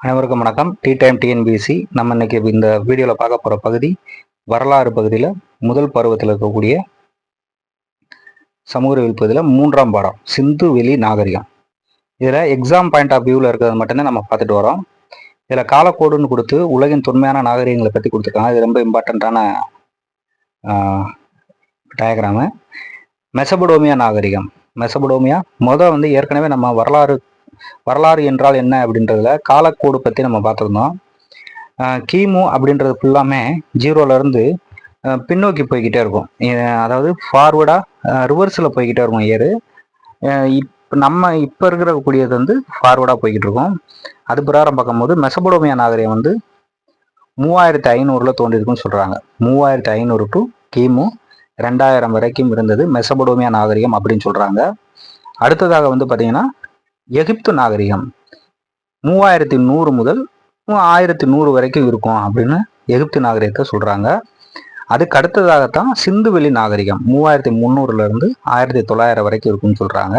அனைவருக்கும் வணக்கம். D time TNPSC நம்ம இன்னைக்கு இந்த வீடியோவில் பார்க்க போகிற பகுதி வரலாறு பகுதியில் முதல் பருவத்தில் இருக்கக்கூடிய சமூக அறிவியல் பகுதியில் மூன்றாம் பாடம் சிந்து வெளி நாகரிகம். இதில் எக்ஸாம் பாயிண்ட் ஆஃப் வியூவில் இருக்கிறது மட்டும்தான் நம்ம பார்த்துட்டு வரோம். இதில் காலக்கோடுன்னு கொடுத்து உலகின் தொன்மையான நாகரிகங்களை பற்றி கொடுத்துருக்காங்க. இது ரொம்ப இம்பார்ட்டண்ட்டான டயக்ராமு மெசபடோமியா நாகரிகம். மெசபடோமியா மொதல் வந்து ஏற்கனவே நம்ம வரலாறு வரலாறு என்றால் என்ன அப்படின்றதுல காலக்கோடு பற்றி நம்ம பார்த்துருந்தோம். கிமு அப்படின்றது ஃபுல்லாமே ஜீரோலேருந்து பின்னோக்கி போய்கிட்டே இருக்கும். அதாவது ஃபார்வர்டாக ரிவர்ஸில் போய்கிட்டே இருக்கும் ஏறு இப்போ நம்ம இப்போ இருக்கிற கூடியது வந்து ஃபார்வர்டாக போய்கிட்டு இருக்கோம். அது பிரகாரம் பார்க்கும்போது மெசபடோமியா நாகரிகம் வந்து மூவாயிரத்தி ஐநூறில் தோன்றிருக்குன்னு சொல்கிறாங்க மூவாயிரத்தி ஐநூறு டு கிமு ரெண்டாயிரம் வரைக்கும் இருந்தது மெசபடோமியா நாகரிகம் அப்படின்னு சொல்கிறாங்க அடுத்ததாக வந்து பார்த்தீங்கன்னா எகிப்து நாகரிகம். மூவாயிரத்தி நூறு முதல் ஆயிரத்தி நூறு வரைக்கும் இருக்கும் அப்படின்னு எகிப்து நாகரிகத்தை சொல்கிறாங்க அதுக்கு அடுத்ததாகத்தான் சிந்துவெளி நாகரிகம். மூவாயிரத்தி முந்நூறுலேருந்து ஆயிரத்தி தொள்ளாயிரம் வரைக்கும் இருக்கும்னு சொல்கிறாங்க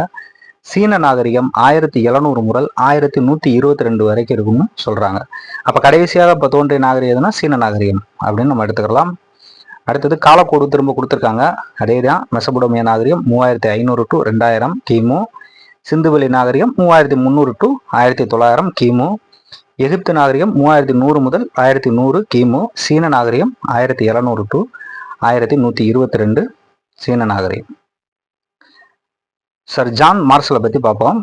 சீன நாகரிகம் ஆயிரத்தி எழுநூறு முதல் ஆயிரத்தி நூற்றி இருபத்தி ரெண்டு வரைக்கும் இருக்கும்னு சொல்கிறாங்க அப்போ கடைசியாக இப்போ தோன்றிய நாகரிகம்னா சீன நாகரிகம் அப்படின்னு நம்ம எடுத்துக்கலாம். அடுத்தது காலக்கோடு திரும்ப கொடுத்துருக்காங்க. அதே தான் மெசபுடமிய நாகரிகம் மூவாயிரத்தி ஐநூறு டு ரெண்டாயிரம் கிமு. சிந்துவெளி நாகரிகம் மூவாயிரத்தி முந்நூறு டு ஆயிரத்தி தொள்ளாயிரம் கிமு. எகிப்து நாகரிகம் மூவாயிரத்தி நூறு முதல் ஆயிரத்தி நூறு கிமு. சீன நாகரிகம் ஆயிரத்தி எழுநூறு டு ஆயிரத்தி நூற்றி இருபத்தி ரெண்டு சீன நாகரிகம். சார் ஜான் மார்சலை பற்றி பார்ப்போம்.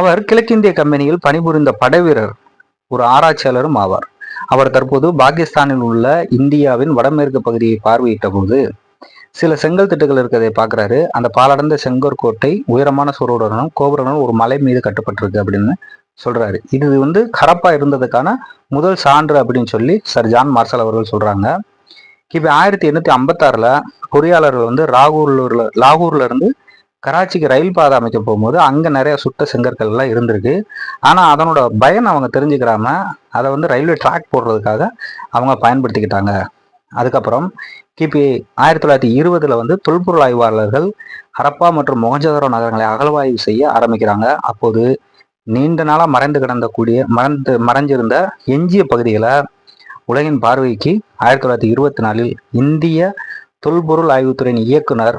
அவர் கிழக்கிந்திய கம்பெனியில் பணிபுரிந்த படைவீரர் ஒரு ஆராய்ச்சியாளரும் ஆவார். அவர் தற்போது பாகிஸ்தானில் உள்ள இந்தியாவின் வடமேற்கு பகுதியை பார்வையிட்ட போது சில செங்கல் திட்டுகள் இருக்கிறதை பார்க்குறாரு. அந்த பாலடைந்த செங்கோர் கோட்டை உயரமான சுவருடனும் கோபுரனும் ஒரு மலை மீது கட்டப்பட்டிருக்கு அப்படின்னு சொல்றாரு. இது வந்து கரப்பா இருந்ததுக்கான முதல் சான்று அப்படின்னு சொல்லி சர் ஜான் மார்சல் அவர்கள் சொல்றாங்க. கிபி ஆயிரத்தி எண்ணூத்தி ஐம்பத்தாறுல பொறியாளர்கள் வந்து ராகூர்ல லாகூர்ல இருந்து கராச்சிக்கு ரயில் பாதை அமைக்க போகும்போது அங்கே நிறைய சுட்ட செங்கற்கள்லாம் இருந்திருக்கு. ஆனால் அதனோட பயன் அவங்க தெரிஞ்சுக்கிறாம அதை வந்து ரயில்வே ட்ராக் போடுறதுக்காக அவங்க பயன்படுத்திக்கிட்டாங்க. அதுக்கப்புறம் கிபி ஆயிரத்தி தொள்ளாயிரத்தி இருபதுல வந்து தொல்பொருள் ஆய்வாளர்கள் ஹரப்பா மற்றும் மொகஞ்சதரோ நகரங்களை அகழ்வாய்வு செய்ய ஆரம்பிக்கிறாங்க. அப்போது நீண்ட நாளாக மறைந்து கிடந்த கூடிய மறந்து மறைஞ்சிருந்த எஞ்சிய பகுதிகளை உலகின் பார்வைக்கு ஆயிரத்தி தொள்ளாயிரத்தி இருபத்தி நாலில் இந்திய தொல்பொருள் ஆய்வுத்துறையின் இயக்குனர்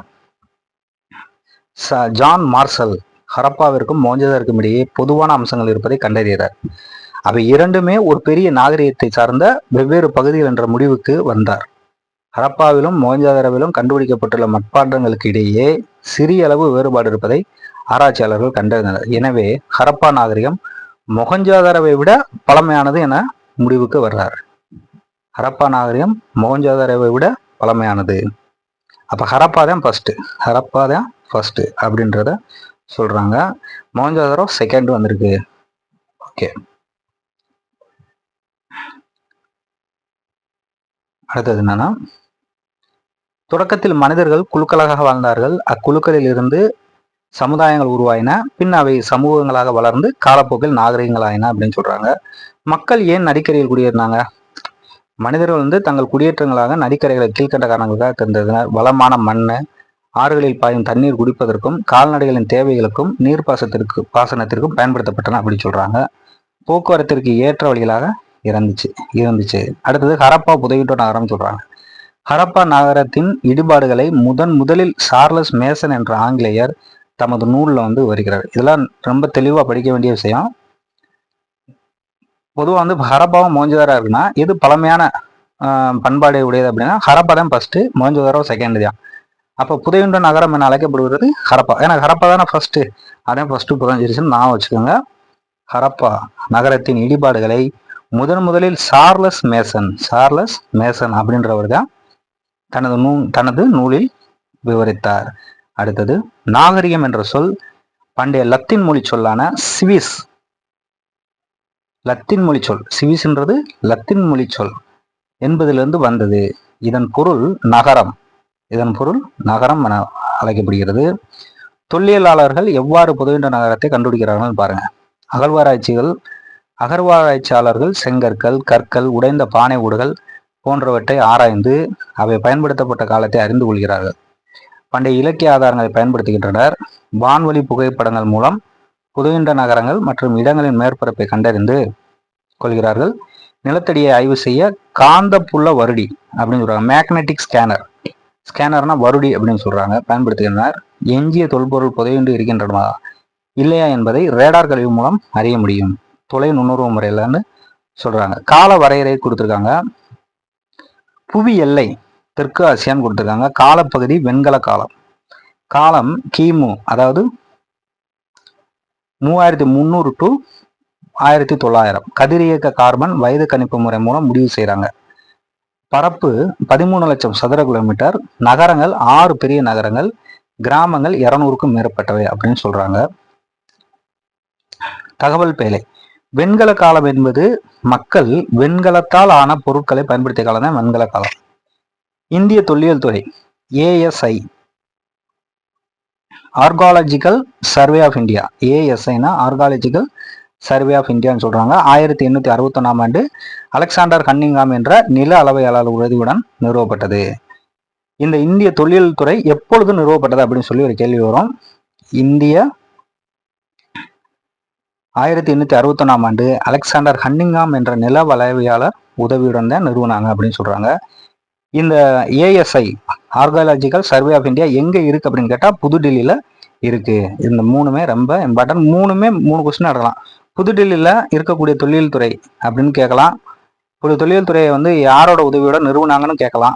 ச ஜான் மார்சல் ஹரப்பாவிற்கும் மோஞ்சதருக்கும் இடையே பொதுவான அம்சங்கள் இருப்பதை கண்டறிகிறார் அவை இரண்டுமே ஒரு பெரிய நாகரிகத்தை சார்ந்த வெவ்வேறு பகுதிகள் என்ற முடிவுக்கு வந்தார். ஹரப்பாவிலும் மோஞ்சாதரவிலும் கண்டுபிடிக்கப்பட்டுள்ள மட்பாண்டங்களுக்கு இடையே சிறிய அளவு வேறுபாடு இருப்பதை ஆராய்ச்சியாளர்கள் கண்டறிந்தனர். எனவே ஹரப்பா நாகரிகம் மொகஞ்சாதாரவை விட பழமையானது என முடிவுக்கு வர்றார் ஹரப்பா நாகரிகம் மொகஞ்சாதாரவை விட பழமையானது. அப்போ ஹரப்பா தான் ஃபஸ்ட்டு ஹரப்பா தான் ஃபஸ்ட்டு அப்படின்றத சொல்கிறாங்க மொகஞ்சாதாரம் செகண்ட் வந்திருக்கு. ஓகே அடுத்தது என்னன்னா தொடக்கத்தில் மனிதர்கள் குழுக்களாக வாழ்ந்தார்கள். அக்குழுக்களில் இருந்து சமுதாயங்கள் உருவாயின. பின் அவை சமூகங்களாக வளர்ந்து காலப்போக்கில் நாகரிகங்களாயின அப்படின்னு சொல்றாங்க. மக்கள் ஏன் நதிக்கரையில் குடியேறினாங்க? மனிதர்கள் வந்து தங்கள் குடியேற்றங்களாக நதிக்கரைகளை கீழ்கண்ட காரணங்களுக்காக தெரிந்தனர். வளமான மண் ஆறுகளில் பாயும் தண்ணீர் குடிப்பதற்கும் கால்நடைகளின் தேவைகளுக்கும் நீர்ப்பாசத்திற்கு பாசனத்திற்கும் பயன்படுத்தப்பட்டன அப்படின்னு சொல்றாங்க. போக்குவரத்திற்கு ஏற்ற வழிகளாக இருந்துச்சு இருந்துச்சு. அடுத்தது ஹரப்பா புதையிட்டோ நகரம் சொல்றாங்க. ஹரப்பா நகரத்தின் இடிபாடுகளை முதன் முதலில் சார்லஸ் மேசன் என்ற ஆங்கிலேயர் தமது நூலில் வந்து வருகிறார். இதெல்லாம் ரொம்ப தெளிவாக படிக்க வேண்டிய விஷயம். பொதுவாக வந்து ஹரப்பாவும் மோஞ்சதாரா இருக்குன்னா எது பழமையான பண்பாடு உடையது அப்படின்னா ஹரப்பா தான் ஃபர்ஸ்ட் மோஞ்சதாரோ செகண்ட் தான். அப்போ புதையுண்ட நகரம் என அழைக்கப்படுகிறது ஹரப்பா. ஏன்னா ஹரப்பா தானே ஃபர்ஸ்ட் அதான் ஃபர்ஸ்ட் புதஞ்சிருச்சுன்னு நான் வச்சுக்கோங்க. ஹரப்பா நகரத்தின் இடிபாடுகளை முதன் முதலில் சார்லஸ் மேசன் சார்லஸ் மேசன் அப்படின்றவர் தான். தனது நூ தனது நூலில் விவரித்தார். அடுத்தது நாகரிகம் என்ற சொல் பண்டைய லத்தீன் மொழி சொல்லான சிவிஸ். லத்தீன் மொழி சொல் சிவிஸ்ன்றது லத்தின் மொழி சொல் என்பதிலிருந்து வந்தது. இதன் பொருள் நகரம். இதன் பொருள் நகரம் என அழைக்கப்படுகிறது. தொல்லியலாளர்கள் எவ்வாறு புதுவின்ற நகரத்தை கண்டுபிடிக்கிறார்கள் பாருங்க. அகழ்வாராய்ச்சிகள் அகழ்வாராய்ச்சியாளர்கள் செங்கற்கள் கற்கள் உடைந்த பானை ஊடுகள் போன்றவற்றை ஆராய்ந்து அவை பயன்படுத்தப்பட்ட காலத்தை அறிந்து கொள்கிறார்கள். பண்டைய இலக்கிய ஆதாரங்களை பயன்படுத்துகின்றனர். வான்வழி புகைப்படங்கள் மூலம் புதுகின்ற நகரங்கள் மற்றும் இடங்களின் மேற்பரப்பை கண்டறிந்து கொள்கிறார்கள். நிலத்தடியை ஆய்வு செய்ய காந்தப்புள்ள வருடி அப்படின்னு சொல்றாங்க. மேக்னெட்டிக் ஸ்கேனர் ஸ்கேனர்னா வருடி அப்படின்னு சொல்றாங்க. பயன்படுத்துகின்றனர். எஞ்சிய தொல்பொருள் புதையுண்டு இருக்கின்றனவா? இல்லையா என்பதை ரேடார் கழிவு மூலம் அறிய முடியும். தொலை நுண்ணுறவு முறையிலன்னு சொல்றாங்க. கால வரையறை கொடுத்துருக்காங்க. புவி எல்லை தெற்கு ஆசியான்னு கொடுத்துருக்காங்க. காலப்பகுதி வெண்கல காலம். காலம் கிமு அதாவது மூவாயிரத்தி முந்நூறு டு ஆயிரத்தி தொள்ளாயிரம். கதிரியக்க கார்பன் வயது கணிப்பு முறை மூலம் முடிவு செய்கிறாங்க பரப்பு பதிமூணு லட்சம் சதுர கிலோமீட்டர் நகரங்கள் ஆறு பெரிய நகரங்கள் கிராமங்கள் இருநூறுக்கும் மேற்பட்டவை அப்படின்னு சொல்றாங்க. தகவல் பேலை. வெண்கல காலம் என்பது மக்கள் வெண்கலத்தால் ஆன பொருட்களை பயன்படுத்திய காலம் தான் வெண்கல காலம். இந்திய தொல்லியல் துறை A S I archaeological survey of India ஏஎஸ்ஐனா archaeological survey of இந்தியான்னு சொல்றாங்க. ஆயிரத்தி எண்ணூத்தி அறுபத்தொன்னாம் ஆண்டு அலெக்சாண்டர் கன்னிங்காம் என்ற நில அளவையாளர் உதவியுடன் நிறுவப்பட்டது. இந்த இந்திய தொழில் துறை எப்பொழுது நிறுவப்பட்டது அப்படின்னு சொல்லி ஒரு கேள்வி வரும். இந்திய ஆயிரத்தி எண்ணூற்றி அறுபத்தொன்னாம் ஆண்டு அலெக்சாண்டர் ஹன்னிங்காம் என்ற நில வளவியாளர் உதவியுடன் தான் நிறுவனாங்க அப்படின்னு சொல்கிறாங்க இந்த A S I archaeological survey of India எங்கே இருக்குது அப்படின்னு கேட்டால் புதுடில்லியில் இருக்குது இந்த மூணுமே ரொம்ப இம்பார்ட்டன்ட் மூணுமே மூணு கொஸ்டின் நடக்கலாம் புதுடில்லியில் இருக்கக்கூடிய தொழில்துறை அப்படின்னு கேட்கலாம். ஒரு தொழில்துறையை வந்து யாரோட உதவியோட நிறுவனாங்கன்னு கேட்கலாம்.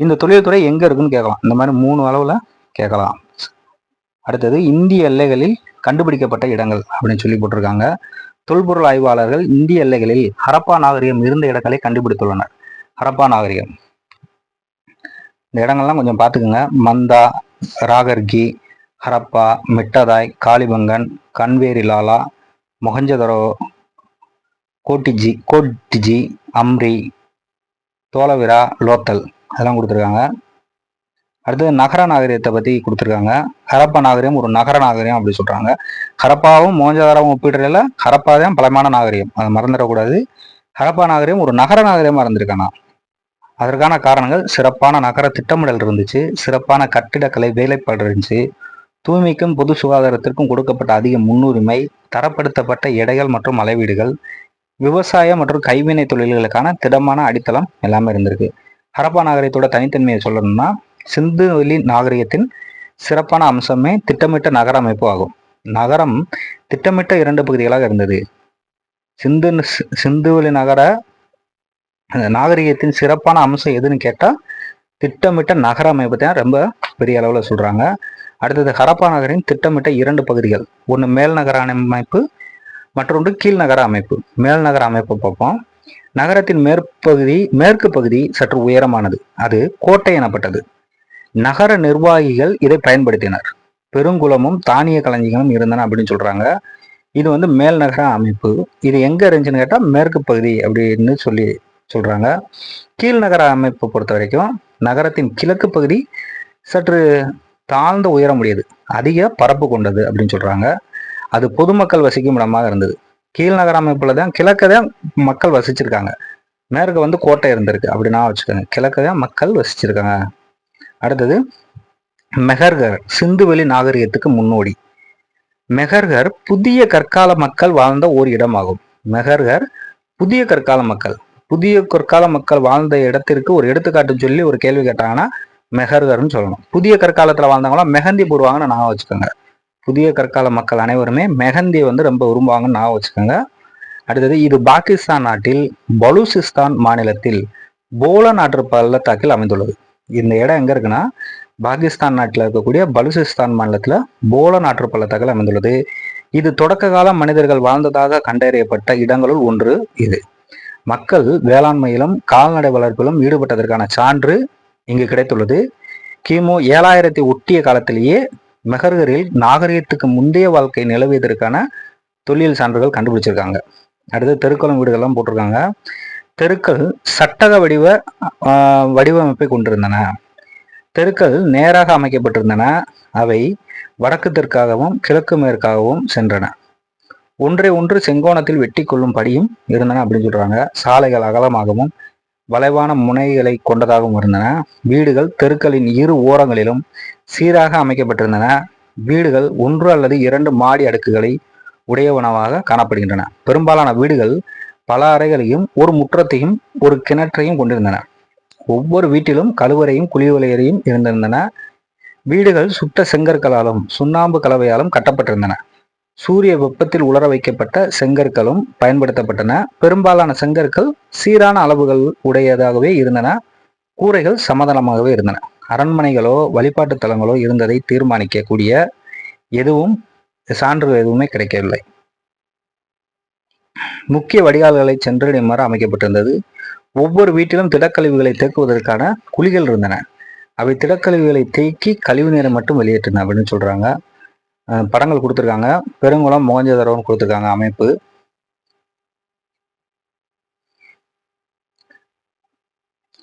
இந்த தொழில்துறை எங்கே இருக்குதுன்னு இருக்குன்னு கேட்கலாம். இந்த மாதிரி மூணு அளவில் கேட்கலாம். அடுத்தது இந்திய எல்லைகளில் கண்டுபிடிக்கப்பட்ட இடங்கள் அப்படின்னு சொல்லி போட்டிருக்காங்க. தொல்பொருள் ஆய்வாளர்கள் இந்திய எல்லைகளில் ஹரப்பா நாகரிகம் இருந்த இடங்களை கண்டுபிடித்துள்ளனர். ஹரப்பா நாகரிகம். இந்த இடங்கள்லாம் கொஞ்சம் பார்த்துக்குங்க. மந்தா ராகர்கி ஹரப்பா மிட்டதாய் காளிபங்கன் கன்வேரி லாலா மொஹஞ்சதரோ கோட்டிஜி கோட்டிஜி அம்ரி தோலவிரா லோத்தல். அதெல்லாம் கொடுத்துருக்காங்க. அடுத்தது நகர நாகரிகத்தை பற்றி கொடுத்துருக்காங்க. ஹரப்பா நாகரிகம் ஒரு நகர நாகரிகம் அப்படி சொல்கிறாங்க ஹரப்பாவும் மோஞ்சதாராவும் ஒப்பிடுறதுல ஹரப்பா தான் பலமான நாகரிகம். அதை மறந்துடக்கூடாது. ஹரப்பா நாகரிகம் ஒரு நகர நாகரிகமாக இருந்திருக்கானா? அதற்கான காரணங்கள் சிறப்பான நகர திட்டமிடல் இருந்துச்சு சிறப்பான கட்டிடக்கலை வேலைப்பாடு இருந்துச்சு தூய்மைக்கும் பொது சுகாதாரத்திற்கும் கொடுக்கப்பட்ட அதிக முன்னுரிமை தரப்படுத்தப்பட்ட எடைகள் மற்றும் அளவீடுகள் விவசாய மற்றும் கைவினை தொழில்களுக்கான திடமான அடித்தளம் எல்லாமே இருந்திருக்கு. ஹரப்பா நாகரிகத்தோட தனித்தன்மையை சொல்லணும்னா சிந்து வெளி நாகரிகத்தின் சிறப்பான அம்சமே திட்டமிட்ட நகர அமைப்பு ஆகும். நகரம் திட்டமிட்ட இரண்டு பகுதிகளாக இருந்தது. சிந்து சிந்துவெளி நகர நாகரிகத்தின் சிறப்பான அம்சம் எதுன்னு கேட்டால் திட்டமிட்ட நகர அமைப்பு தான் ரொம்ப பெரிய அளவில் சொல்கிறாங்க அடுத்தது ஹரப்பா நகரின் திட்டமிட்ட இரண்டு பகுதிகள். ஒன்று மேல் நகர அமைப்பு மற்றொன்று கீழ்நகர அமைப்பு. மேல் நகர அமைப்பு பார்ப்போம். நகரத்தின் மேற்பகுதி மேற்கு பகுதி சற்று உயரமானது. அது கோட்டை எனப்பட்டது. நகர நிர்வாகிகள் இதை பயன்படுத்தினர். பெருங்குளமும் தானிய களஞ்சியங்களும் இருந்தன அப்படின்னு சொல்றாங்க. இது வந்து மேல் நகர அமைப்பு. இது எங்க இருந்துச்சுன்னு கேட்டால் மேற்கு பகுதி அப்படின்னு சொல்லி சொல்றாங்க. கீழ்நகர அமைப்பை பொறுத்த வரைக்கும் நகரத்தின் கிழக்கு பகுதி சற்று தாழ்ந்த உயரமுடையது. அதிக பரப்பு கொண்டது அப்படின்னு சொல்றாங்க. அது பொதுமக்கள் வசிக்கும் இடமாக இருந்தது. கீழ்நகர அமைப்புல தான் கிழக்க தான் மக்கள் வசிச்சிருக்காங்க. மேற்கு வந்து கோட்டை இருந்திருக்கு. அப்படின்னா வச்சுக்கோங்க. கிழக்க தான் மக்கள் வசிச்சிருக்காங்க. அடுத்தது மெஹர்கர் சிந்துவெளி நாகரிகத்துக்கு முன்னோடி. மெஹர்கர் புதிய கற்கால மக்கள் வாழ்ந்த ஓர் இடமாகும். மெஹர்கர் புதிய கற்கால மக்கள். புதிய கற்கால மக்கள் வாழ்ந்த இடத்திற்கு ஒரு எடுத்துக்காட்டு சொல்லி ஒரு கேள்வி கேட்டாங்கன்னா மெஹர்கர்னு சொல்லணும். புதிய கற்காலத்தில் வாழ்ந்தவங்களாம் மெஹந்தி போடுவாங்கன்னு நான் வச்சுக்கோங்க. புதிய கற்கால மக்கள் அனைவருமே மெஹந்தியை வந்து ரொம்ப விரும்புவாங்கன்னு நான் வச்சுக்கோங்க. அடுத்தது இது பாகிஸ்தான் நாட்டில் பலூசிஸ்தான் மாநிலத்தில் போல நாட்டு பள்ளத்தாக்கில் அமைந்துள்ளது. இந்த இடம் எங்க இருக்குன்னா பாகிஸ்தான் நாட்டில் இருக்கக்கூடிய பலுசிஸ்தான் மாநிலத்தில் போல நாற்று பள்ளத்தாக்கில் அமைந்துள்ளது. இது தொடக்க கால மனிதர்கள் வாழ்ந்ததாக கண்டறியப்பட்ட இடங்களுள் ஒன்று இது. மக்கள் வேளாண்மையிலும் கால்நடை வளர்ப்பிலும் ஈடுபட்டதற்கான சான்று இங்கு கிடைத்துள்ளது. கிமு ஏழாயிரத்தி ஒட்டிய காலத்திலேயே மெஹர்கரில் நாகரிகத்துக்கு முந்தைய வாழ்க்கை நிலவியதற்கான தொழில் சான்றுகள் கண்டுபிடிச்சிருக்காங்க. அடுத்து தெருக்குளம் வீடுகள்லாம் போட்டிருக்காங்க. தெருக்கள் சட்டக வடிவ வடிவமைப்பை கொண்டிருந்தன. தெருக்கள் நேராக அமைக்கப்பட்டிருந்தன. அவை வடக்கு தெற்காகவும் கிழக்கு மேற்காகவும் சென்றன. ஒன்றை ஒன்று செங்கோணத்தில் வெட்டி கொள்ளும் படியும் இருந்தன அப்படின்னு சொல்றாங்க. சாலைகள் அகலமாகவும் வளைவான முனைகளை கொண்டதாகவும் இருந்தன. வீடுகள் தெருக்களின் இரு ஓரங்களிலும் சீராக அமைக்கப்பட்டிருந்தன. வீடுகள் ஒன்று அல்லது இரண்டு மாடி அடுக்குகளை உடையவனவாக காணப்படுகின்றன. பெரும்பாலான வீடுகள் பல அறைகளையும் ஒரு முற்றத்தையும் ஒரு கிணற்றையும் கொண்டிருந்தன. ஒவ்வொரு வீட்டிலும் கழுவறையும் குளிவலையறையும் இருந்திருந்தன. வீடுகள் சுட்ட செங்கற்களாலும் சுண்ணாம்பு கலவையாலும் கட்டப்பட்டிருந்தன. சூரிய வெப்பத்தில் உலர வைக்கப்பட்ட செங்கற்களும் பயன்படுத்தப்பட்டன. பெரும்பாலான செங்கற்கள் சீரான அளவுகள் உடையதாகவே இருந்தன. கூரைகள் சமதளமாகவே இருந்தன. அரண்மனைகளோ வழிபாட்டு தலங்களோ இருந்ததை தீர்மானிக்கக்கூடிய எதுவும் சான்றுகள் எதுவுமே கிடைக்கவில்லை. முக்கிய வடிகால்களை சென்றடையுமாறு அமைக்கப்பட்டிருந்தது. ஒவ்வொரு வீட்டிலும் திடக்கழிவுகளை தேக்குவதற்கான குழிகள் இருந்தன. அவை திடக்கழிவுகளை தேக்கி கழிவு நீரை மட்டும் வெளியேற்றின அப்படின்னு சொல்றாங்க. படங்கள் கொடுத்துருக்காங்க. பெருங்குளம் மோகஞ்சதரோன்னு கொடுத்துருக்காங்க அமைப்பு.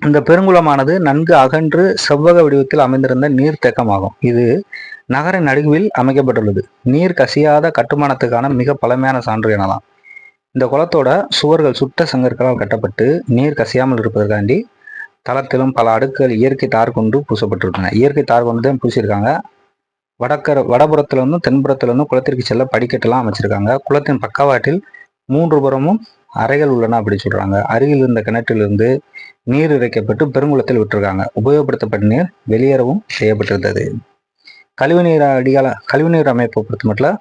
இந்த பெருங்குளமானது நன்கு அகன்று செவ்வக வடிவத்தில் அமைந்திருந்த நீர்த்தேக்கமாகும் இது நகர நடுவில் அமைக்கப்பட்டுள்ளது. நீர் கசியாத கட்டுமானத்துக்கான மிக பழமையான சான்று எனலாம். இந்த குளத்தோட சுவர்கள் சுட்ட சங்கற்களால் கட்டப்பட்டு நீர் கசியாமல் இருப்பதற்காண்டி தளத்திலும் பல அடுக்குகள் இயற்கை தார் கொண்டு பூசப்பட்டிருக்காங்க இயற்கை தார் கொண்டு தான் பூசியிருக்காங்க. வடக்கர வடபுறத்திலிருந்தும் தென்புறத்திலிருந்தும் குளத்திற்கு செல்ல படிக்கட்டெல்லாம் அமைச்சிருக்காங்க. குளத்தின் பக்கவாட்டில் மூன்று புறமும் அறைகள் உள்ளன அப்படி சொல்றாங்க. அருகில் இருந்த கிணற்றிலிருந்து நீர் இறைக்கப்பட்டு பெருங்குளத்தில் விட்டுருக்காங்க. உபயோகப்படுத்தப்பட்ட நீர் வெளியேறவும் செய்யப்பட்டிருந்தது. கழிவுநீர் அடிகால கழிவுநீர் அமைப்பை பொறுத்த மட்டும்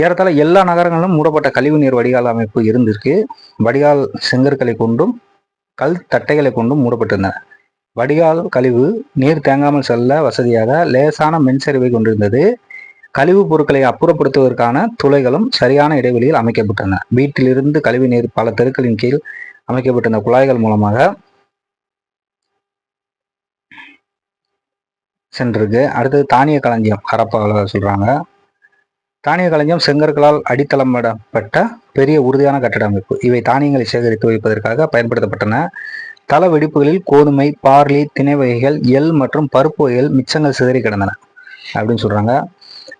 ஏறத்தாழ எல்லா நகரங்களிலும் மூடப்பட்ட கழிவுநீர் வடிகால் அமைப்பு இருந்திருக்கு. வடிகால் செங்கற்களை கொண்டும் கல் தட்டைகளை கொண்டும் மூடப்பட்டிருந்தன. வடிகால் கழிவு நீர் தேங்காமல் செல்ல வசதியாக லேசான மின்சரிவை கொண்டிருந்தது. கழிவுப் பொருட்களை அப்புறப்படுத்துவதற்கான துளைகளும் சரியான இடைவெளியில் அமைக்கப்பட்டன. வீட்டிலிருந்து கழிவு நீர் பல தெருக்களின் கீழ் அமைக்கப்பட்டிருந்த குழாய்கள் மூலமாக சென்றிருக்கு. அடுத்தது தானிய களஞ்சியம் ஹரப்பாவில் சொல்றாங்க. தானிய களஞ்சியம் செங்கற்களால் அடித்தளமிடப்பட்ட பெரிய உறுதியான கட்டிட அமைப்பு இவை தானியங்களை சேகரித்து வைப்பதற்காக பயன்படுத்தப்பட்டன. தள வெடிப்புகளில் கோதுமை பார்லி திணை வகைகள் எல் மற்றும் பருப்பு வகைகள் மிச்சங்கள் சிதறி கிடந்தன அப்படின்னு சொல்றாங்க.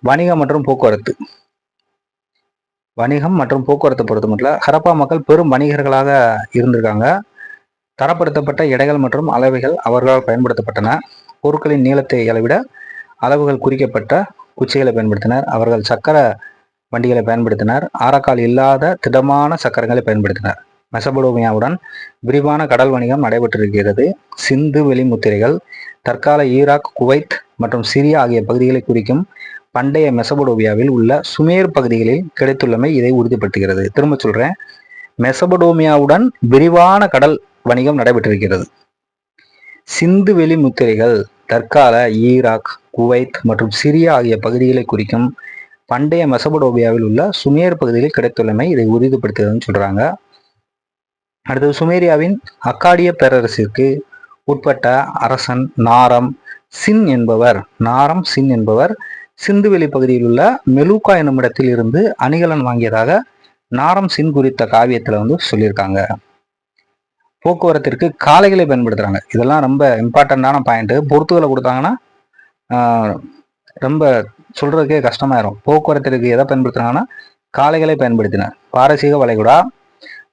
வணிகம் மற்றும் போக்குவரத்து. வணிகம் மற்றும் போக்குவரத்து பொறுத்த மட்டும் ஹரப்பா மக்கள் பெரும் வணிகர்களாக இருந்திருக்காங்க. தரப்படுத்தப்பட்ட எடைகள் மற்றும் அளவைகள் அவர்களால் பயன்படுத்தப்பட்டன. பொருட்களின் நீளத்தை அளவிட அளவுகள் குறிக்கப்பட்ட குச்சிகளை பயன்படுத்தினர். அவர்கள் சக்கர வண்டிகளை பயன்படுத்தினர். ஆரக்கால் இல்லாத திடமான சக்கரங்களை பயன்படுத்தினர். மெசபடோமியாவுடன் விரிவான கடல் வணிகம் நடைபெற்றிருக்கிறது. சிந்து வெளிமுத்திரைகள் தற்கால ஈராக் குவைத் மற்றும் சிரியா ஆகிய பகுதிகளை குறிக்கும் பண்டைய மெசபடோமியாவில் உள்ள சுமேர் பகுதிகளில் கிடைத்துள்ளமை இதை உறுதிப்படுத்துகிறது. திரும்ப சொல்றேன். மெசபடோமியாவுடன் விரிவான கடல் வணிகம் நடைபெற்றிருக்கிறது. சிந்து வெளி முத்திரைகள் தற்கால ஈராக் குவைத் மற்றும் சிரியா ஆகிய பகுதிகளை குறிக்கும் பண்டைய மெசபடோபியாவில் உள்ள சுமேர் பகுதியில் கிடைத்துள்ளமை இதை உறுதிப்படுத்துகிறதுன்னு சொல்றாங்க. அடுத்தது சுமேரியாவின் அக்காடிய பேரரசிற்கு உட்பட்ட அரசன் நாரம் சின் என்பவர். நாரம் சின் என்பவர் சிந்துவெளி பகுதியில் உள்ள மெலூக்கா என்னும் இடத்தில் இருந்து அணிகலன் வாங்கியதாக நாரம் சின் குறித்த காவியத்தில் வந்து சொல்லியிருக்காங்க. போக்குவரத்திற்கு காளைகளை பயன்படுத்துகிறாங்க இதெல்லாம் ரொம்ப இம்பார்ட்டண்ட்டான பாயிண்ட்டு பொறுத்துகளை கொடுத்தாங்கன்னா ரொம்ப சொல்கிறதுக்கே கஷ்டமாயிரும். போக்குவரத்திற்கு எதை பயன்படுத்துகிறாங்கன்னா காளைகளை பயன்படுத்தின பாரசீக வளைகுடா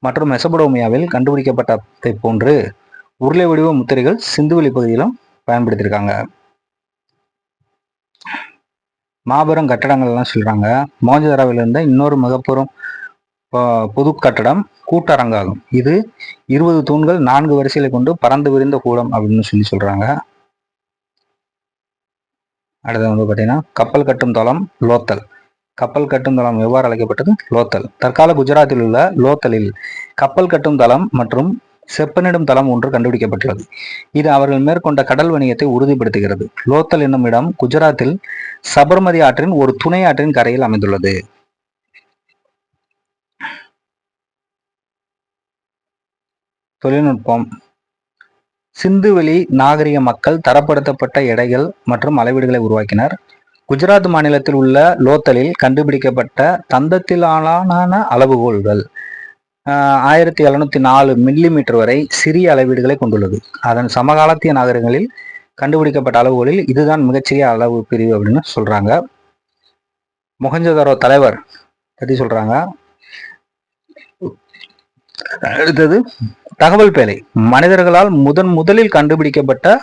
மற்றும் மெசபடோமியாவில் கண்டுபிடிக்கப்பட்டதை போன்று உருளை வடிவ முத்திரைகள் சிந்துவெளி பகுதியிலும் பயன்படுத்தியிருக்காங்க. மாபெரும் கட்டடங்கள் எல்லாம் சொல்றாங்க. இருந்த இன்னொரு மிகப்பெரும் பொது கட்டடம் கூட்டரங்காகும். இது இருபது தூண்கள் நான்கு வரிசைகளை கொண்டு பறந்து விரிந்த கூடம் அப்படின்னு சொல்லி சொல்றாங்க. அடுத்தது வந்து பார்த்தீங்கன்னா கப்பல் கட்டும் தளம் லோத்தல். கப்பல் கட்டும் தளம் எவ்வாறு அழைக்கப்பட்டது? லோத்தல். தற்கால குஜராத்தில் உள்ள லோத்தலில் கப்பல் கட்டும் தளம் மற்றும் செப்பனிடும் தளம் ஒன்று கண்டுபிடிக்கப்பட்டுள்ளது. இது அவர்கள் மேற்கொண்ட கடல் வணிகத்தை உறுதிப்படுத்துகிறது. லோத்தல் என்னும் இடம் குஜராத்தில் சபர்மதி ஆற்றின் ஒரு துணை ஆற்றின் கரையில் அமைந்துள்ளது. தொழில்நுட்பம். சிந்துவெளி நாகரிக மக்கள் தரப்படுத்தப்பட்ட எடைகள் மற்றும் அளவீடுகளை உருவாக்கினர். குஜராத் மாநிலத்தில் உள்ள லோத்தலில் கண்டுபிடிக்கப்பட்ட தந்தத்திலான அளவுகோல்கள் ஆயிரத்தி எழுநூத்தி நாலு மில்லி மீட்டர் வரை சிறிய அளவீடுகளை கொண்டுள்ளது. அதன் சமகாலத்திய நாகரிகங்களில் கண்டுபிடிக்கப்பட்ட அளவுகளில் இதுதான் மிகச்சிறிய அளவு பிரிவு அப்படின்னு சொல்றாங்க. முகஞ்சதரோ தலைவர் பற்றி சொல்றாங்க. அடுத்தது தகவல் பேலை மனிதர்களால் முதன் முதலில் கண்டுபிடிக்கப்பட்ட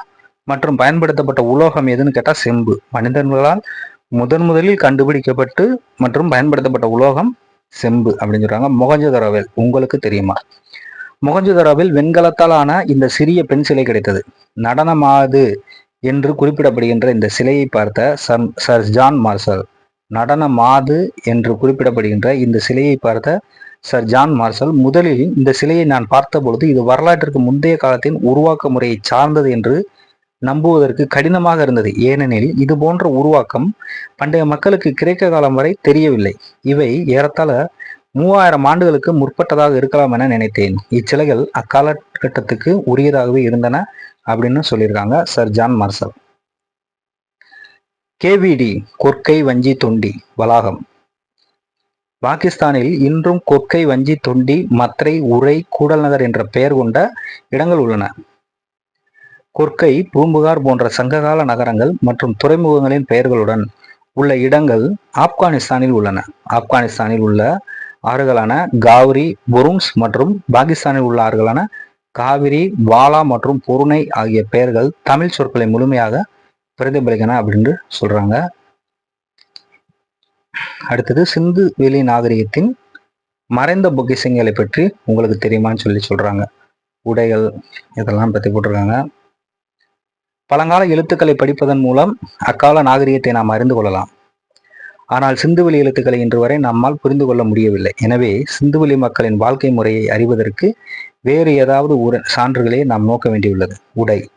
மற்றும் பயன்படுத்தப்பட்ட உலோகம் எதுன்னு கேட்டால் செம்பு. மனிதர்களால் முதன் முதலில் கண்டுபிடிக்கப்பட்டு மற்றும் பயன்படுத்தப்பட்ட உலோகம் செம்பு அப்படின்னு சொல்றாங்க. மொகஞ்சதரோவில் உங்களுக்கு தெரியுமா? முகஞ்சதரவில் வெண்கலத்தால் ஆன இந்த சிறிய பெண் சிலை கிடைத்தது. நடனமாது என்று குறிப்பிடப்படுகின்ற இந்த சிலையை பார்த்த சர் சர் ஜான் மார்சல் நடனமாது என்று குறிப்பிடப்படுகின்ற இந்த சிலையை பார்த்த சர் ஜான் மார்சல் முதலில் இந்த சிலையை நான் பார்த்த பொழுது இது வரலாற்றிற்கு முந்தைய காலத்தின் உருவாக்க முறையை சார்ந்தது என்று நம்புவதற்கு கடினமாக இருந்தது. ஏனெனில் இது போன்ற உருவாக்கம் பண்டைய மக்களுக்கு கிரேக்க காலம் வரை தெரியவில்லை. இவை ஏறத்தாழ மூவாயிரம் ஆண்டுகளுக்கு முற்பட்டதாக இருக்கலாம் என நினைத்தேன். இச்சிலைகள் அக்காலகட்டத்துக்கு உரியதாகவே இருந்தன அப்படின்னு சொல்லியிருக்காங்க சர் ஜான் மார்சல். கேவிடி கொற்கை வஞ்சி தொண்டி வளாகம். பாகிஸ்தானில் இன்றும் கொக்கை வஞ்சி தொண்டி மத்ரை உரை கூடல் நகர் என்ற பெயர் கொண்ட இடங்கள் உள்ளன. கொர்க்கை பூம்புகார் போன்ற சங்ககால நகரங்கள் மற்றும் துறைமுகங்களின் பெயர்களுடன் உள்ள இடங்கள் ஆப்கானிஸ்தானில் உள்ளன. ஆப்கானிஸ்தானில் உள்ள ஆறுகளான காவிரி புருங்ஸ் மற்றும் பாகிஸ்தானில் உள்ள ஆறுகளான காவிரி வாலா மற்றும் பொருணை ஆகிய பெயர்கள் தமிழ் சொற்களை முழுமையாக பிரதிபலிக்கன அப்படின்னு சொல்றாங்க. அடுத்தது சிந்து வெளி நாகரிகத்தின் மறைந்த பொக்கிசங்களை பற்றி உங்களுக்கு தெரியுமான்னு சொல்லி சொல்றாங்க. உடைகள் இதெல்லாம் பற்றி போட்டிருக்காங்க. பழங்கால எழுத்துக்களை படிப்பதன் மூலம் அக்கால நாகரிகத்தை நாம் அறிந்து கொள்ளலாம். ஆனால் சிந்துவெளி எழுத்துக்களை இன்று வரை நம்மால் புரிந்து கொள்ள முடியவில்லை. எனவே சிந்துவெளி மக்களின் வாழ்க்கை முறையை அறிவதற்கு வேறு ஏதாவது ஒரு சான்றுகளை நாம் நோக்க வேண்டியுள்ளது. உடை.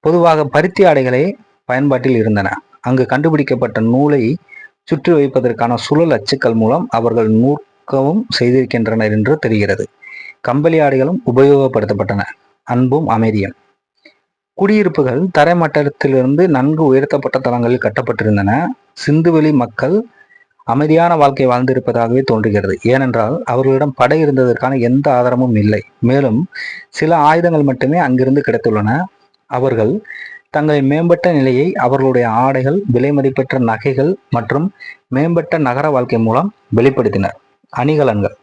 பொதுவாக பருத்தி ஆடைகளே பயன்பாட்டில் இருந்தன. அங்கு கண்டுபிடிக்கப்பட்ட நூலை சுற்றி வைப்பதற்கான சுழல் அச்சுக்கள் மூலம் அவர்கள் நூற்கவும் செய்திருக்கின்றனர் என்று தெரிகிறது. கம்பளி ஆடைகளும் உபயோகப்படுத்தப்பட்டன. அன்பும் அமைதியும். குடியிருப்புகள் தரைமட்டத்திலிருந்து நன்கு உயர்த்தப்பட்ட தளங்களில் கட்டப்பட்டிருந்தன. சிந்துவெளி மக்கள் அமைதியான வாழ்க்கை வாழ்ந்திருப்பதாகவே தோன்றுகிறது. ஏனென்றால் அவர்களிடம் படை இருந்ததற்கான எந்த ஆதாரமும் இல்லை. மேலும் சில ஆயுதங்கள் மட்டுமே அங்கிருந்து கிடைத்துள்ளன. அவர்கள் தங்களின் மேம்பட்ட நிலையை அவர்களுடைய ஆடைகள் விலைமதிப்பெற்ற நகைகள் மற்றும் மேம்பட்ட நகர வாழ்க்கை மூலம் வெளிப்படுத்தினர். அணிகலன்கள்.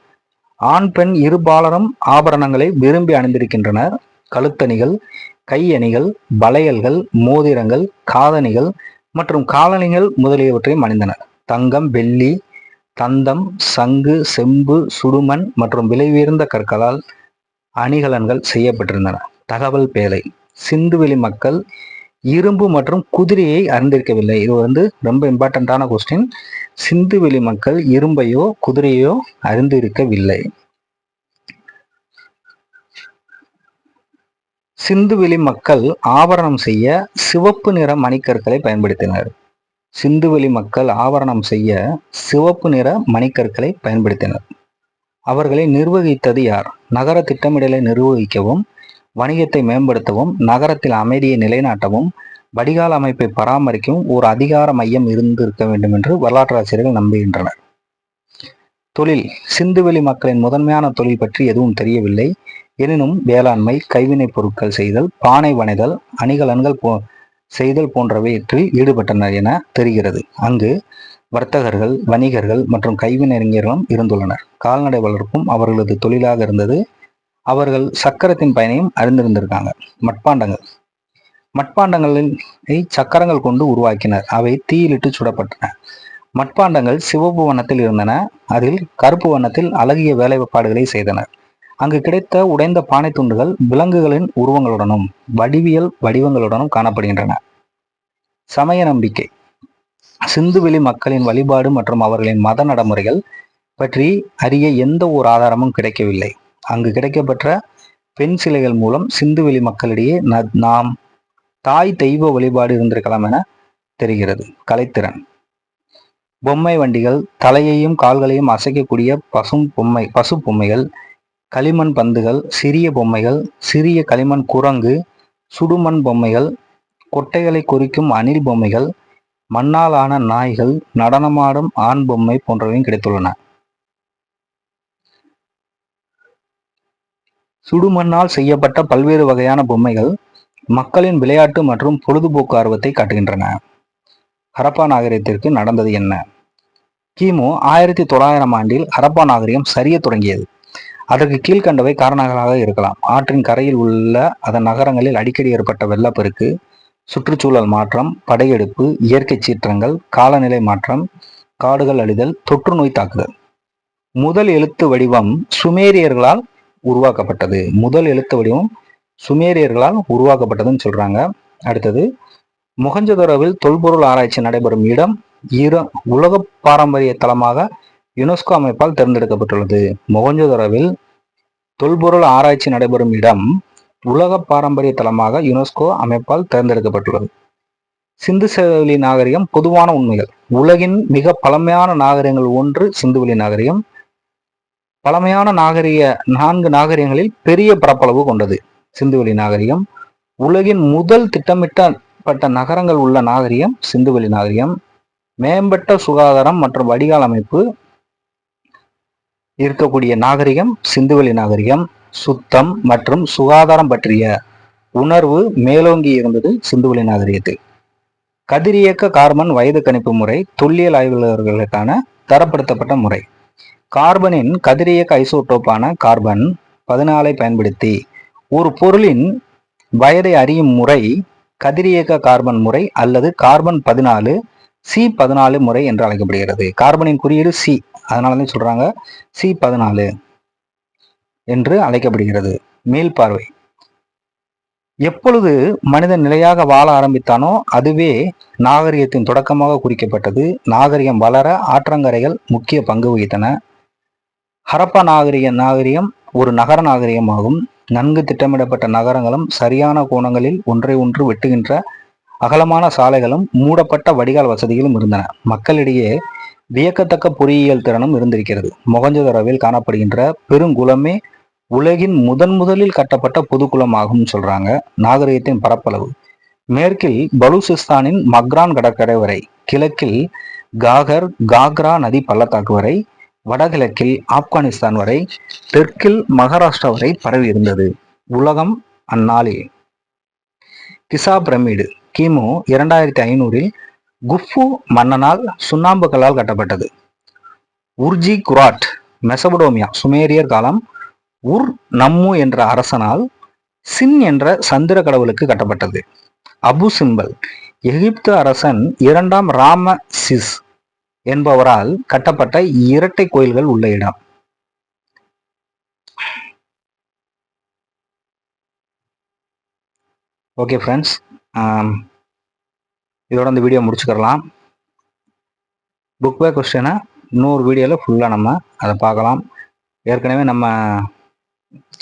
ஆண் பெண் இருபாலரும் ஆபரணங்களை விரும்பி அணிந்திருக்கின்றனர். கழுத்தணிகள் கையணிகள் வளையல்கள் மோதிரங்கள் காதணிகள் மற்றும் காலணிகள் முதலியவற்றையும் அணிந்தனர். தங்கம் வெள்ளி தந்தம் சங்கு செம்பு சுடுமண் மற்றும் விலை உயர்ந்த கற்களால் அணிகலன்கள் செய்யப்பட்டிருந்தன. தகவல் பேலை சிந்துவெளி மக்கள் இரும்பு மற்றும் குதிரையை அறிந்திருக்கவில்லை. இது வந்து ரொம்ப இம்பார்ட்டண்ட்டான கொஸ்டின் சிந்துவெளி மக்கள் இரும்பையோ குதிரையோ அறிந்திருக்கவில்லை. சிந்துவெளி மக்கள் ஆபரணம் செய்ய சிவப்பு நிற மணிக்கற்களை பயன்படுத்தினர். சிந்துவெளி மக்கள் ஆவரணம் செய்ய சிவப்பு நிற மணிக்கற்களை பயன்படுத்தினர். அவர்களை நிர்வகித்தது யார்? நகர திட்டமிடலை நிர்வகிக்கவும் வணிகத்தை மேம்படுத்தவும் நகரத்தில் அமைதியை நிலைநாட்டவும் வடிகால் அமைப்பை பராமரிக்கவும் ஒரு அதிகார மையம் இருந்திருக்க வேண்டும் என்று வரலாற்றாசிரியர்கள் நம்புகின்றனர். தொழில் சிந்துவெளி மக்களின் முதன்மையான தொழில் பற்றி எதுவும் தெரியவில்லை. எனினும் வேளாண்மை கைவினைப் பொருட்கள் செய்தல் பானை வணைதல் அணிகலன்கள் போ செய்தல் போன்றவற்றில் ஈடுபட்டனர் என தெரிகிறது. அங்கு வர்த்தகர்கள் வணிகர்கள் மற்றும் கைவினைஞர்களும் இருந்துள்ளனர். கால்நடை வளர்ப்பும் அவர்களது தொழிலாக இருந்தது. அவர்கள் சக்கரத்தின் பயனையும் அறிந்திருந்திருக்காங்க. மட்பாண்டங்கள். மட்பாண்டங்களில் சக்கரங்கள் கொண்டு உருவாக்கினர். அவை தீயிலிட்டு சுடப்பட்டன. மட்பாண்டங்கள் சிவப்பு வண்ணத்தில் இருந்தன. அதில் கருப்பு வண்ணத்தில் அழகிய வேலைப்பாடுகளை செய்தனர். அங்கு கிடைத்த உடைந்த பானை துண்டுகள் விலங்குகளின் உருவங்களுடனும் வடிவியல் வடிவங்களுடனும் காணப்படுகின்றன. சமய நம்பிக்கை. சிந்துவெளி மக்களின் வழிபாடு மற்றும் அவர்களின் மத நடைமுறைகள் பற்றி அறிய எந்த ஒரு ஆதாரமும் கிடைக்கவில்லை. அங்கு கிடைக்கப்பெற்ற பெண் சிலைகள் மூலம் சிந்துவெளி மக்களிடையே நாம் தாய் தெய்வ வழிபாடு இருந்திருக்கலாம் என தெரிகிறது. கலைத்திறன். பொம்மை வண்டிகள் தலையையும் கால்களையும் அசைக்கக்கூடிய பசும் பொம்மை பசு பொம்மைகள் களிமண் பந்துகள் சிறிய பொம்மைகள் சிறிய களிமண் குரங்கு சுடுமண் பொம்மைகள் கொட்டைகளை குறிக்கும் அணில் பொம்மைகள் மண்ணாலான நாய்கள் நடனமாடும் ஆண் பொம்மை போன்றவையும் கிடைத்துள்ளன. சுடுமண்ணால் செய்யப்பட்ட பல்வேறு வகையான பொம்மைகள் மக்களின் விளையாட்டு மற்றும் பொழுதுபோக்கு ஆர்வத்தை காட்டுகின்றன. ஹரப்பா நாகரிகத்திற்கு நடந்தது என்ன? கிமு ஆயிரத்தி தொள்ளாயிரம் ஆண்டில் ஹரப்பா நாகரிகம் சரிய தொடங்கியது. அதற்கு கீழ்கண்டவை காரணங்களாக இருக்கலாம். ஆற்றின் கரையில் உள்ள அதன் நகரங்களில் அடிக்கடி ஏற்பட்ட வெள்ளப்பெருக்கு சுற்றுச்சூழல் மாற்றம் படையெடுப்பு இயற்கை சீற்றங்கள் காலநிலை மாற்றம் காடுகள் அழிதல் தொற்று நோய் தாக்குதல். முதல் எழுத்து வடிவம் சுமேரியர்களால் உருவாக்கப்பட்டது. முதல் எழுத்து வடிவம் சுமேரியர்களால் உருவாக்கப்பட்டதுன்னு சொல்றாங்க. அடுத்தது முகஞ்சதொரவில் தொல்பொருள் ஆராய்ச்சி நடைபெறும் இடம் ஈர உலக பாரம்பரிய தலமாக யுனெஸ்கோ அமைப்பால் தேர்ந்தெடுக்கப்பட்டுள்ளது. மொகஞ்சதொரவில் தொல்பொருள் ஆராய்ச்சி நடைபெறும் இடம் உலக பாரம்பரிய தலமாக யுனெஸ்கோ அமைப்பால் தேர்ந்தெடுக்கப்பட்டுள்ளது. சிந்து செவலி நாகரிகம் பொதுவான உண்மைகள். உலகின் மிக பழமையான நாகரிகங்கள் ஒன்று சிந்துவெளி நாகரிகம். பழமையான நாகரிக நான்கு நாகரிகங்களில் பெரிய பரப்பளவு கொண்டது. சிந்துவெளி நாகரிகம். உலகின் முதல் திட்டமிட்டப்பட்ட நகரங்கள் உள்ள நாகரிகம் சிந்துவெளி நாகரிகம். மேம்பட்ட சுகாதாரம் மற்றும் வடிகால் அமைப்பு இருக்கக்கூடிய நாகரிகம் சிந்துவெளி நாகரிகம். சுத்தம் மற்றும் சுகாதாரம் பற்றிய உணர்வு மேலோங்கி இருந்தது சிந்துவெளி நாகரிகத்தில். கதிரியக்க கார்மன் வயது கணிப்பு முறை தொல்லியல் ஆய்வாளர்களுக்கான தரப்படுத்தப்பட்ட முறை. கார்பனின் கதிரியக்க ஐசோட்டோப்பான கார்பன் பதினாலை பயன்படுத்தி ஒரு பொருளின் வயதை அறியும் முறை கதிரியக்க கார்பன் முறை அல்லது கார்பன் பதினாலு சி பதினாலு முறை என்று அழைக்கப்படுகிறது. கார்பனின் குறியீடு சி அதனால தான் சொல்றாங்க. சி பதினாலு என்று அழைக்கப்படுகிறது. மேல் பார்வை. எப்பொழுது மனிதன் நிலையாக வாழ ஆரம்பித்தானோ அதுவே நாகரிகத்தின் தொடக்கமாக குறிக்கப்பட்டது. நாகரிகம் வளர ஆற்றங்கரைகள் முக்கிய பங்கு வகித்தன. ஹரப்பா நாகரிக நாகரிகம் ஒரு நகர நாகரிகமாகும். நன்கு திட்டமிடப்பட்ட நகரங்களும் சரியான கோணங்களில் ஒன்றை ஒன்று வெட்டுகின்ற அகலமான சாலைகளும் மூடப்பட்ட வடிகால் வசதிகளும் இருந்தன. மக்களிடையே வியக்கத்தக்க பொறியியல் திறனும் இருந்திருக்கிறது. மொகஞ்சதரவில் காணப்படுகின்ற பெருங்குளமே உலகின் முதன் முதலில் கட்டப்பட்ட பொதுக்குளமாகும் சொல்றாங்க நாகரிகத்தின் பரப்பளவு. மேற்கில் பலூசிஸ்தானின் மக்ரான் கடற்கரை வரை கிழக்கில் காகர் காக்ரா நதி பள்ளத்தாக்கு வரை வடகிழக்கில் ஆப்கானிஸ்தான் வரை தெற்கில் மகாராஷ்டிரா வரை பரவி இருந்தது. உலகம் அந்நாளில். கிசா பிரமிடு கிமு இரண்டாயிரத்தி ஐநூறில் குஃபு மன்னனால் சுண்ணாம்புகளால் கட்டப்பட்டது. உர்ஜி குராட் மெசபடோமியா சுமேரியர் காலம் உர் நம்மு என்ற அரசனால் சின் என்ற சந்திர கடவுளுக்கு கட்டப்பட்டது. அபு சிம்பல் எகிப்து அரசன் இரண்டாம் ராம சிஸ் என்பவரால் கட்டப்பட்ட இரட்டை கோயில்கள் உள்ள இடம். ஓகே ஃப்ரெண்ட்ஸ் இதோட இந்த வீடியோ முடிச்சுக்கலாம் புக் பே கொஸ்டினை இன்னொரு வீடியோவில் ஃபுல்லாக நம்ம அதை பார்க்கலாம். ஏற்கனவே நம்ம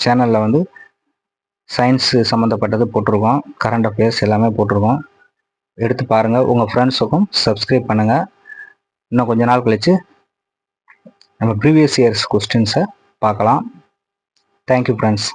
சேனலில் வந்து சயின்ஸு சம்மந்தப்பட்டது போட்டிருக்கோம். கரண்ட் அஃபேர்ஸ் எல்லாமே போட்டிருக்கோம். எடுத்து பாருங்கள் உங்கள் ஃப்ரெண்ட்ஸுக்கும் சப்ஸ்கிரைப் பண்ணுங்கள் இன்னும் கொஞ்ச நாள் கழித்து நம்ம ப்ரீவியஸ் இயர்ஸ் கொஸ்டின்ஸை பார்க்கலாம். Thank you friends